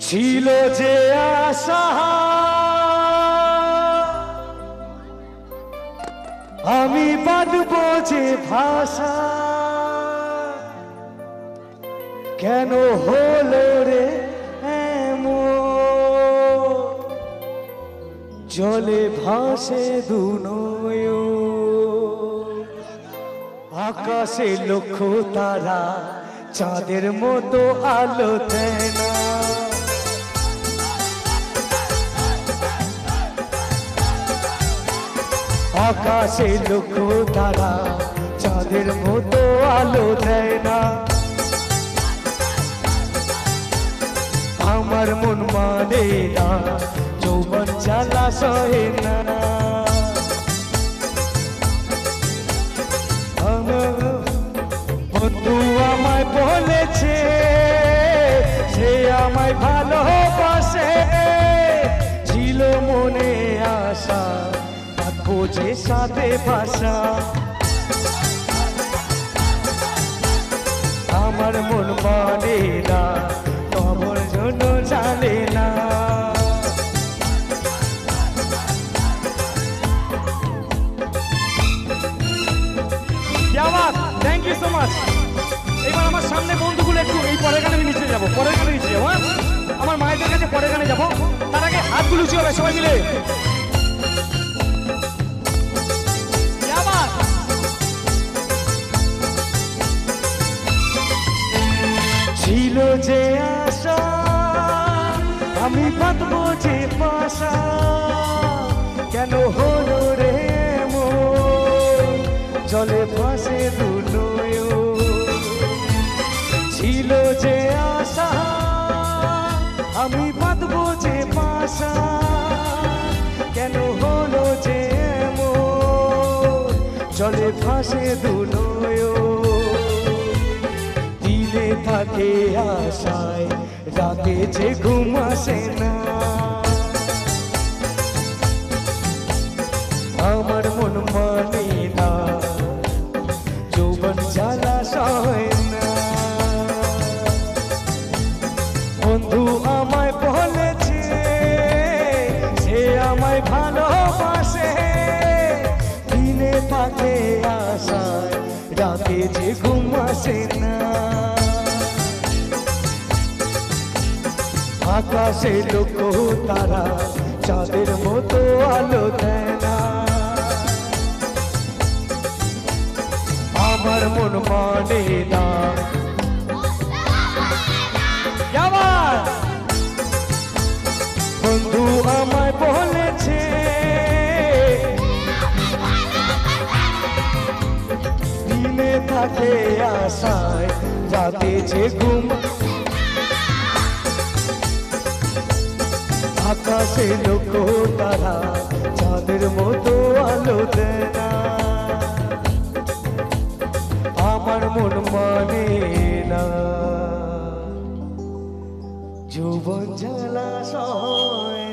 ছিল যে আশা, আমি বাঁধব যে ভাষা। কেন হলো রে? জলে ভাসে দুনয়। আকাশে লক্ষ তারা, চাঁদের মতো আলো দেয় না। আকাশে লক্ষ তারা, চাঁদের মতো আলো দেয় না। আমার মন মানে না, যৌবন জ্বালা সহে না। যে সাথে ভাষা। আমার মন মানে না তোমার জন্য জানে না। থ্যাংক ইউ সো মাচ এবার আমার সামনে বন্ধুগুলো একটু, এই পরের গানে আমি নিচে যাব, পরের গানে নিচে যাব হ্যাঁ? আমার মায়েদের কাছে পরের গানে যাব। তার আগে হাতগুলো উঁচু হবে সবাই মিলে। যে আশা, আমি বাঁধবো যে পাশা। কেন হলো রে মো জলে ভাসে দুনয় ছিল যে আশা, আমি বাঁধবো যে পাশা। কেন হলো যে মো জলে ভাসে দুনয় থাকে আশায় রাতে যে ঘুম আসে না। আমার মানে আকাশে লোক তারা, চাঁদের মতো আলো দেয় না। আমার মন মানে না। বন্ধু আমায় বলেছে, দিনে থাকে আশায়, রাতে যে ঘুম আকাশে লোক তারা চাঁদের মতো আলো দেয় আমার মন মানে না। যৌবন জ্বালা সয়